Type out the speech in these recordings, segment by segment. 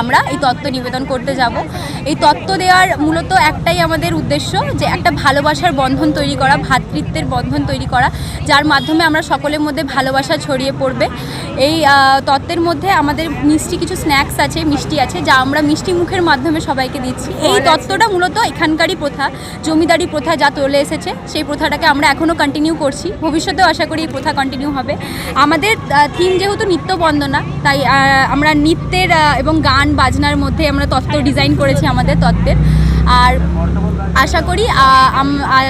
আমরা এই তত্ত্ব নিবেদন করতে যাব। এই তত্ত্ব দেওয়ার মূলত একটাই আমাদের উদ্দেশ্য যে একটা ভালোবাসার বন্ধন তৈরি করা ভ্রাতৃত্বের বন্ধন তৈরি করা যার মাধ্যমে আমরা সকলের মধ্যে ভালোবাসা ছড়িয়ে পড়বে। এই তত্ত্বের মধ্যে আমাদের মিষ্টি কিছু স্ন্যাক্স আছে মিষ্টি আছে যা আমরা মিষ্টি মুখের মাধ্যমে সবাইকে দিচ্ছি। এই তত্ত্বটা মূলত এখানকারই প্রথা জমিদারি প্রথা যা চলে এসেছে সেই প্রথাটাকে আমরা এখনও কন্টিনিউ করছি। ভবিষ্যতেও আশা করি এই প্রথা কন্টিনিউ হবে। আমাদের থিম যেহেতু নিত্য বন্দনা তাই আমরা নৃত্যের এবং গান বাজনার মধ্যে আমরা তত্ত্ব ডিজাইন করেছি আমাদের তত্ত্বের। আর আশা করি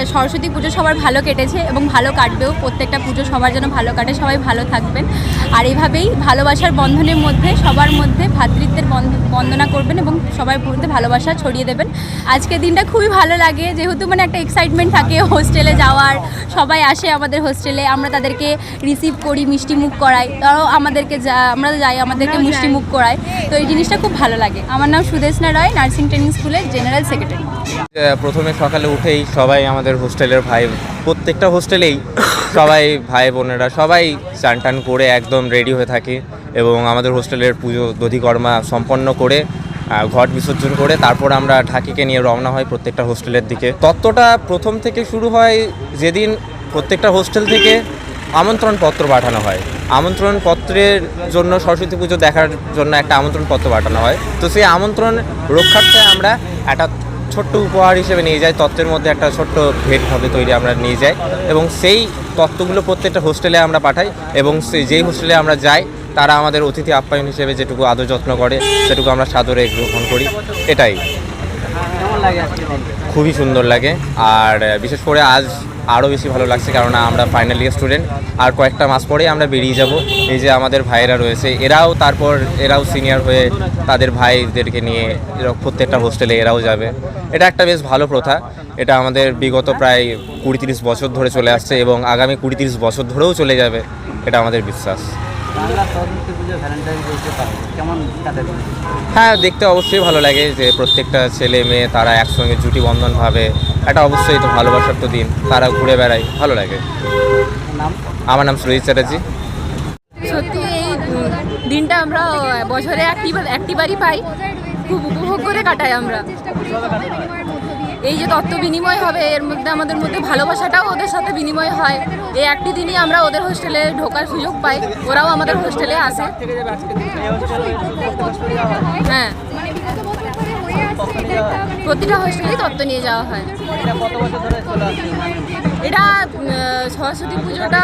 সরস্বতী পুজো সবার ভালো কেটেছে এবং ভালো কাটবেও। প্রত্যেকটা পুজো সবার যেন ভালো কাটে সবাই ভালো থাকবেন। আর এভাবেই ভালোবাসার বন্ধনের মধ্যে সবার মধ্যে ভ্রাতৃত্বের বন্ধ- বন্দনা করবেন এবং সবার মধ্যে ভালোবাসা ছড়িয়ে দেবেন। আজকের দিনটা খুবই ভালো লাগে যেহেতু মানে একটা এক্সাইটমেন্ট থাকে হোস্টেলে যাওয়ার। সবাই আসে আমাদের হোস্টেলে আমরা তাদেরকে রিসিভ করি মিষ্টি মুখ করাই। তারাও আমাদেরকে যা- আমরা যাই আমাদেরকে মিষ্টি মুখ করাই তো এই জিনিসটা খুব ভালো লাগে। আমার নাম সুদেশনা রায় নার্সিং ট্রেনিং স্কুলের জেনারেল সেক্রেটারি প্রথমে সকালে উঠেই সবাই আমাদের হোস্টেলের ভাই প্রত্যেকটা হোস্টেলেই সবাই ভাই বোনেরা সবাই চান টান করে একদম রেডি হয়ে থাকে এবং আমাদের হোস্টেলের পুজো দধিকর্মা সম্পন্ন করে ঘট বিসর্জন করে তারপর আমরা ঢাকিকে নিয়ে রওনা হয় প্রত্যেকটা হোস্টেলের দিকে। তত্ত্বটা প্রথম থেকে শুরু হয় যেদিন প্রত্যেকটা হোস্টেল থেকে আমন্ত্রণ পত্র পাঠানো হয়। আমন্ত্রণ পত্রের জন্য সরস্বতী পুজো দেখার জন্য একটা আমন্ত্রণ পত্র পাঠানো হয়। তো সেই আমন্ত্রণ রক্ষার্থে আমরা একটা ছোট্ট উপহার হিসেবে নিয়ে যাই তত্ত্বের মধ্যে একটা ছোট্ট ভেট হবে তৈরি আমরা নিয়ে যাই এবং সেই তত্ত্বগুলো প্রত্যেকটা হোস্টেলে আমরা পাঠাই এবং সেই যেই হোস্টেলে আমরা যাই, তারা আমাদের অতিথি আপ্যায়ন হিসেবে যেটুকু আদর যত্ন করে, সেটুকু আমরা সাদরে গ্রহণ করি, এটাই। খুবই সুন্দর লাগে। আর বিশেষ করে আজ আরও বেশি ভালো লাগছে কারণ আমরা ফাইনাল ইয়ার স্টুডেন্ট আর কয়েকটা মাস পরেই আমরা বেরিয়ে যাব। এই যে আমাদের ভাইয়েরা রয়েছে, এরাও তারপর, এরাও সিনিয়র হয়ে তাদের ভাইদেরকে নিয়ে প্রত্যেকটা হোস্টেলে এরাও যাবে। এটা একটা বেশ ভালো প্রথা। এটা আমাদের বিগত প্রায় কুড়ি তিরিশ বছর ধরে চলে আসছে এবং আগামী কুড়ি তিরিশ বছর ধরেও চলে যাবে, এটা আমাদের বিশ্বাস। হ্যাঁ দেখতে অবশ্যই ভালো লাগে যে প্রত্যেকটা ছেলে মেয়ে তারা একসঙ্গে জুটি বন্ধন ভাবে। এটা অবশ্যই তো ভালোবাসার তো দিন তারা ঘুরে বেড়ায় ভালো লাগে। আমার নাম সুরজিৎ চ্যাটার্জি। সত্যি এই দিনটা আমরা বছরে একটি একটিবারই পাই। খুব উপভোগ করে কাটাই আমরা। এই যে তত্ত্ব বিনিময় হবে, এর মধ্যে আমাদের মধ্যে ভালোবাসাটাও ওদের সাথে বিনিময় হয়। এই একটি দিনই আমরা ওদের হোস্টেলে ঢোকার সুযোগ পাই, ওরাও আমাদের হোস্টেলে আসে। হ্যাঁ। প্রতিটা হোস্টেলেই তত্ত্ব নিয়ে যাওয়া হয়। এটা সরস্বতী পুজোটা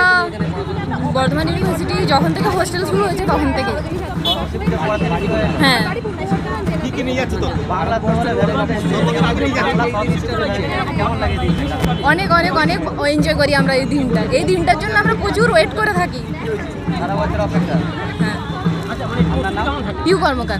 বর্ধমান ইউনিভার্সিটি যখন থেকে হোস্টেল শুরু হয়েছে তখন থেকে হয়ে। কেমন লাগে দিনটা? অনেক অনেক অনেক এনজয় করি আমরা এই দিনটা। এই দিনটার জন্য আমরা প্রচুর ওয়েট করে থাকি। অপেক্ষা। হ্যাঁ। পিউ কর্মকার।